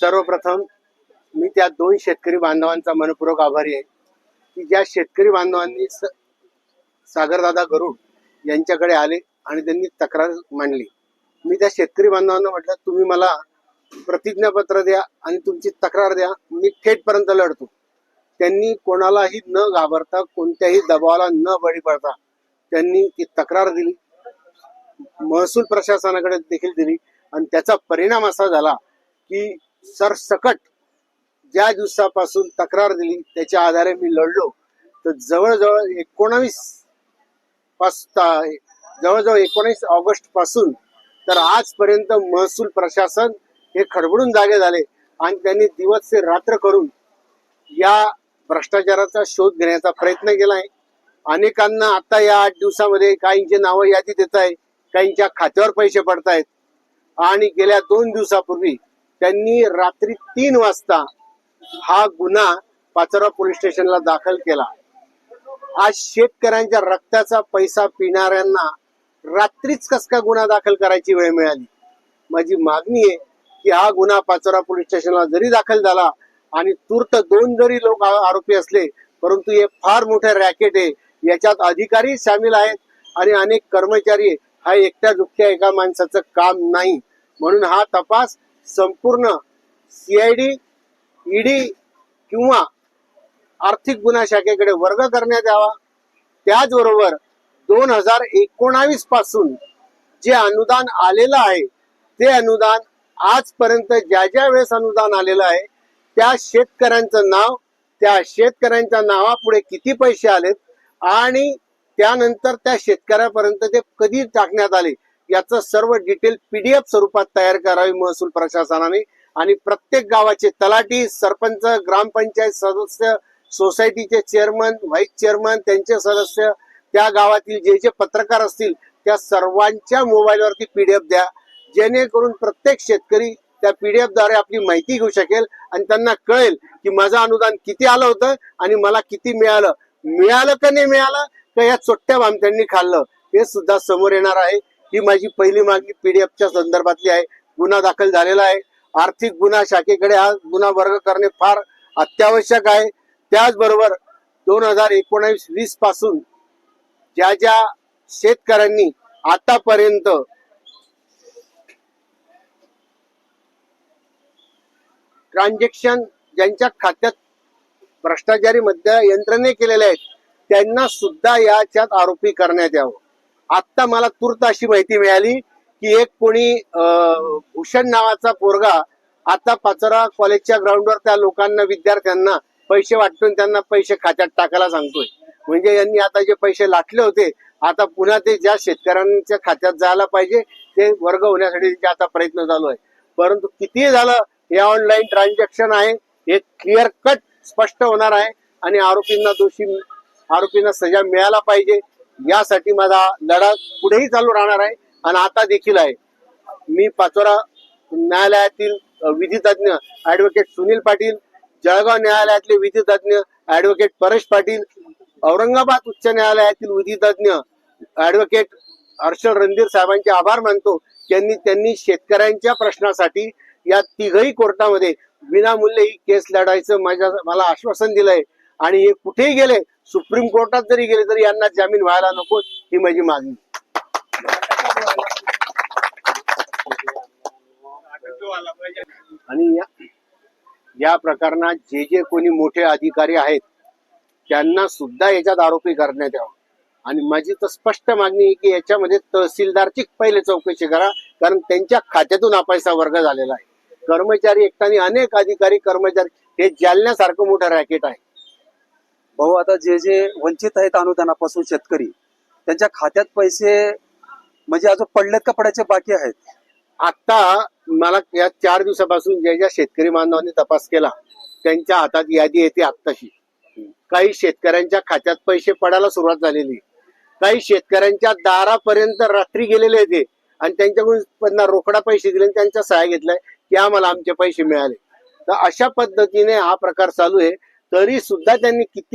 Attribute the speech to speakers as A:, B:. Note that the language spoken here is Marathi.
A: सर्वप्रथम मी त्या दोन शेतकरी बांधवांचा मनपूर्वक आभारी आहे की ज्या शेतकरी बांधवांनी स सागरदादा गरुड यांच्याकडे आले आणि त्यांनी तक्रार मांडली. मी त्या शेतकरी बांधवांना म्हटलं तुम्ही मला प्रतिज्ञापत्र द्या आणि तुमची तक्रार द्या मी थेटपर्यंत लढतो. त्यांनी कोणालाही न घाबरता कोणत्याही दबावाला न बळी पडता त्यांनी ती तक्रार दिली. महसूल प्रशासनाकडे देखील दिली आणि त्याचा परिणाम असा झाला की सरसकट ज्या दिवसापासून तक्रार दिली त्याच्या आधारे मी लढलो. तर जवळजवळ एकोणावीस पास जवळजवळ एकोणीस ऑगस्टपासून तर आजपर्यंत महसूल प्रशासन हे खडबडून जागे झाले आणि त्यांनी दिवस ते रात्र करून या भ्रष्टाचाराचा शोध घेण्याचा प्रयत्न केलाय अनेकांना आता या आठ दिवसामध्ये काहींचे नावं यादी देत आहे काहींच्या खात्यावर पैसे पडतायत. आणि गेल्या दोन दिवसापूर्वी त्यांनी रात्री तीन वाजता हा गुन्हा पाचोरा पोलीस स्टेशनला दाखल केला. आज शेतकऱ्यांच्या रक्ताचा पैसा पिणाऱ्यांना रात्रीच कस का गुन्हा दाखल करायची वेळ मिळाली? माझी मागणी आहे की हा गुन्हा पाचोरा पोलीस स्टेशनला जरी दाखल झाला आणि तूर्त दोन जरी लोक आरोपी असले परंतु हे फार मोठे रॅकेट आहे. याच्यात अधिकारी सामील आहेत आणि अनेक कर्मचारी हा एकट्या दुखत्या एका माणसाचं काम नाही. म्हणून हा तपास संपूर्ण सीआयडी ईडी किंवा आर्थिक गुन्हा शाखेकडे वर्ग करण्यात यावा. त्याचबरोबर दोन हजार एकोणावीसपासून जे अनुदान आलेलं आहे ते अनुदान आजपर्यंत ज्या ज्या वेळेस अनुदान आलेलं आहे त्या शेतकऱ्यांचं नाव त्या शेतकऱ्यांच्या नावापुढे किती पैसे आलेत आणि त्यानंतर त्या शेतकऱ्यापर्यंत ते कधी टाकण्यात आले याचं सर्व डिटेल पीडीएफ स्वरूपात तयार करावी महसूल प्रशासनाने. आणि प्रत्येक गावाचे तलाठी सरपंच ग्रामपंचायत सदस्य सोसायटीचे चेअरमन व्हाईस चेअरमन त्यांचे सदस्य त्या गावातील जे जे पत्रकार असतील त्या सर्वांच्या मोबाईलवरती पीडीएफ द्या. जेणेकरून प्रत्येक शेतकरी त्या पीडीएफद्वारे आपली माहिती घेऊ शकेल आणि त्यांना कळेल की माझं अनुदान किती आलं होतं आणि मला किती मिळालं. मिळालं का नाही मिळालं का या चोट्ट्या भामट्यांनी खाल्लं हे सुद्धा समोर येणार आहे. ही माझी पहिली मागणी पीडीएफच्या संदर्भातली आहे. गुन्हा दाखल झालेला आहे. आर्थिक गुन्हा शाखेकडे हा गुन्हा वर्ग करणे फार अत्यावश्यक आहे. त्याचबरोबर दोन हजार एकोणावीस वीसपासून ज्या ज्या शेतकऱ्यांनी आतापर्यंत ट्रान्झॅक्शन ज्यांच्या खात्यात भ्रष्टाचारी मध्य यंत्रणे केलेले आहेत त्यांना सुद्धा याच्यात आरोपी करण्यात यावं. आत्ता मला तूर्त अशी माहिती मिळाली की एक कोणी भूषण नावाचा पोरगा आता पाचोरा कॉलेजच्या ग्राउंडवर त्या लोकांना विद्यार्थ्यांना पैसे वाटून त्यांना पैसे खात्यात टाकायला सांगतोय. म्हणजे यांनी आता जे पैसे लाटले होते आता पुन्हा ते ज्या शेतकऱ्यांच्या खात्यात जायला पाहिजे ते वर्ग होण्यासाठी त्यांचे आता प्रयत्न चालू आहे परंतु कितीही झालं हे ऑनलाईन ट्रान्झॅक्शन आहे हे क्लिअर कट स्पष्ट होणार आहे आणि आरोपींना दोषी आरोपींना सजा मिळायला पाहिजे. यासाठी माझा लढा पुढेही चालू राहणार आहे आणि आता देखील आहे. मी पाचोरा न्यायालयातील विधितज्ञ विधी तज्ञ ऍडव्होकेट सुनील पाटील जळगाव न्यायालयातले विधी तज्ञ ऍडव्होकेट परेश पाटील औरंगाबाद उच्च न्यायालयातील विधी तज्ञ ऍडव्होकेट हर्षल रणधीर साहेबांचे आभार मानतो. त्यांनी त्यांनी शेतकऱ्यांच्या प्रश्नासाठी या तिघही कोर्टामध्ये विनामूल्य ही केस लढायचं माझ्या मला आश्वासन दिलंय. आणि हे कुठेही गेले सुप्रीम कोर्टात जरी गेले तरी यांना जामीन व्हायला नको ही माझी मागणी. आणि या या प्रकरणात जे जे कोणी मोठे अधिकारी आहेत त्यांना सुद्धा याच्यात आरोपी करण्यात यावं. आणि माझी तर स्पष्ट मागणी आहे की याच्यामध्ये तहसीलदारची पहिले चौकशी करा कारण त्यांच्या खात्यातून हा वर्ग झालेला आहे. कर्मचारी एकट्याने अनेक अधिकारी कर्मचारी हे जालन्यासारखं मोठं रॅकेट आहे.
B: भाऊ आता जे जे वंचित आहेत अनुदानापासून शेतकरी त्यांच्या खात्यात पैसे म्हणजे अजून पडलेत का पडायचे बाकी आहेत?
A: आता मला या चार दिवसापासून ज्या ज्या शेतकरी बांधवांनी तपास केला त्यांच्या हातात यादी येते आत्ताशी. काही शेतकऱ्यांच्या खात्यात पैसे पडायला सुरुवात झालेली. काही शेतकऱ्यांच्या दारापर्यंत रात्री गेलेले आहेत ते. आणि त्यांच्याकडून त्यांना रोकडा पैसे दिले आणि त्यांच्या सहाय्य घेतलाय की आम्हाला आमचे पैसे मिळाले. तर अशा पद्धतीने हा प्रकार चालू आहे. तरी सुद्धा त्यांनी किती